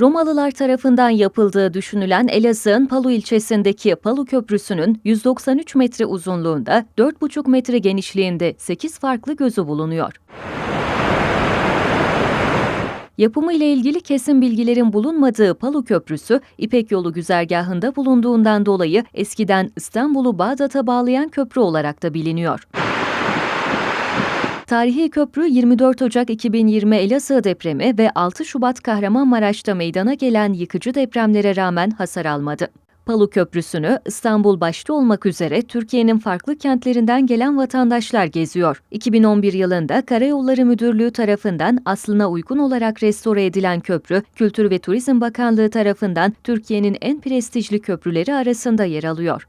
Romalılar tarafından yapıldığı düşünülen Elazığ'ın Palu ilçesindeki Palu Köprüsü'nün 193 metre uzunluğunda, 4,5 metre genişliğinde 8 farklı gözü bulunuyor. Yapımı ile ilgili kesin bilgilerin bulunmadığı Palu Köprüsü, İpek Yolu güzergahında bulunduğundan dolayı eskiden İstanbul'u Bağdat'a bağlayan köprü olarak da biliniyor. Tarihi köprü 24 Ocak 2020 Elazığ depremi ve 6 Şubat Kahramanmaraş'ta meydana gelen yıkıcı depremlere rağmen hasar almadı. Palu Köprüsü'nü İstanbul başta olmak üzere Türkiye'nin farklı kentlerinden gelen vatandaşlar geziyor. 2011 yılında Karayolları Müdürlüğü tarafından aslına uygun olarak restore edilen köprü, Kültür ve Turizm Bakanlığı tarafından Türkiye'nin en prestijli köprüleri arasında yer alıyor.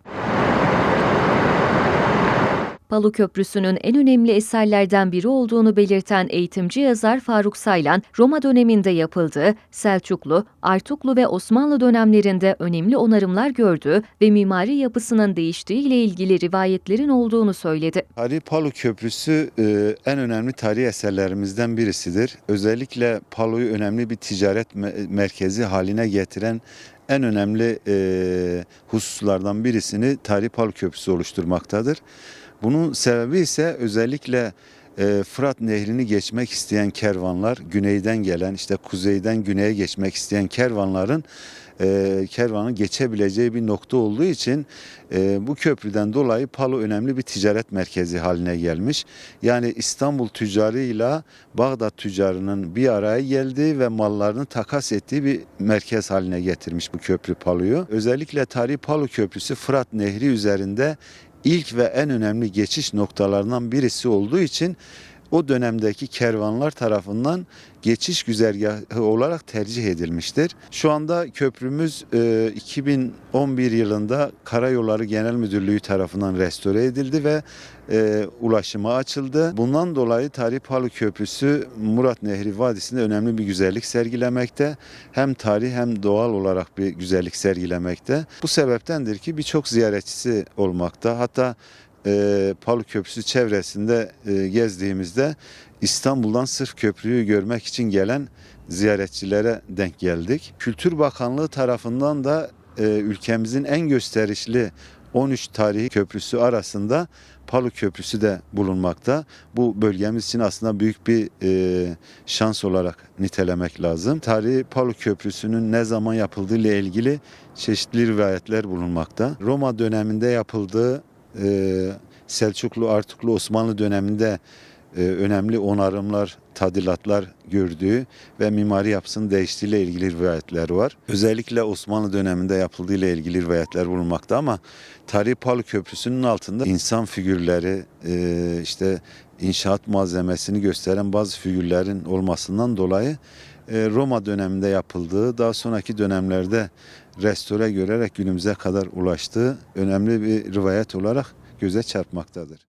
Palu Köprüsü'nün en önemli eserlerden biri olduğunu belirten eğitimci yazar Faruk Saylan, Roma döneminde yapıldığı, Selçuklu, Artuklu ve Osmanlı dönemlerinde önemli onarımlar gördüğü ve mimari yapısının değiştiği ile ilgili rivayetlerin olduğunu söyledi. Tarihi Palu Köprüsü e, en önemli tarihi eserlerimizden birisidir. Özellikle Palu'yu önemli bir ticaret me- merkezi haline getiren en önemli e, hususlardan birisini Tarihi Palu Köprüsü oluşturmaktadır. Bunun sebebi ise özellikle e, Fırat Nehri'ni geçmek isteyen kervanlar, güneyden gelen işte kuzeyden güneye geçmek isteyen kervanların e, kervanın geçebileceği bir nokta olduğu için e, bu köprüden dolayı Palu önemli bir ticaret merkezi haline gelmiş. Yani İstanbul tüccarıyla Bağdat tüccarının bir araya geldiği ve mallarını takas ettiği bir merkez haline getirmiş bu köprü Palu'yu. Özellikle Tarihi Palu Köprüsü Fırat Nehri üzerinde ilk ve en önemli geçiş noktalarından birisi olduğu için o dönemdeki kervanlar tarafından geçiş güzergahı olarak tercih edilmiştir. Şu anda köprümüz e, 2011 yılında Karayolları Genel Müdürlüğü tarafından restore edildi ve e, ulaşıma açıldı. Bundan dolayı Tarih Palu Köprüsü Murat Nehri Vadisi'nde önemli bir güzellik sergilemekte. Hem tarih hem doğal olarak bir güzellik sergilemekte. Bu sebeptendir ki birçok ziyaretçisi olmakta. Hatta e, Palu Köprüsü çevresinde e, gezdiğimizde İstanbul'dan sırf köprüyü görmek için gelen ziyaretçilere denk geldik. Kültür Bakanlığı tarafından da e, ülkemizin en gösterişli 13 tarihi köprüsü arasında Palu Köprüsü de bulunmakta. Bu bölgemiz için aslında büyük bir e, şans olarak nitelemek lazım. Tarihi Palu Köprüsü'nün ne zaman yapıldığı ile ilgili çeşitli rivayetler bulunmakta. Roma döneminde yapıldığı Selçuklu, Artuklu, Osmanlı döneminde e, önemli onarımlar, tadilatlar gördüğü ve mimari yapısının değiştiğiyle ilgili rivayetler var. Özellikle Osmanlı döneminde yapıldığı ile ilgili rivayetler bulunmakta ama Tarihi Palu Köprüsü'nün altında insan figürleri, e, işte inşaat malzemesini gösteren bazı figürlerin olmasından dolayı Roma döneminde yapıldığı, daha sonraki dönemlerde restore görerek günümüze kadar ulaştığı önemli bir rivayet olarak göze çarpmaktadır.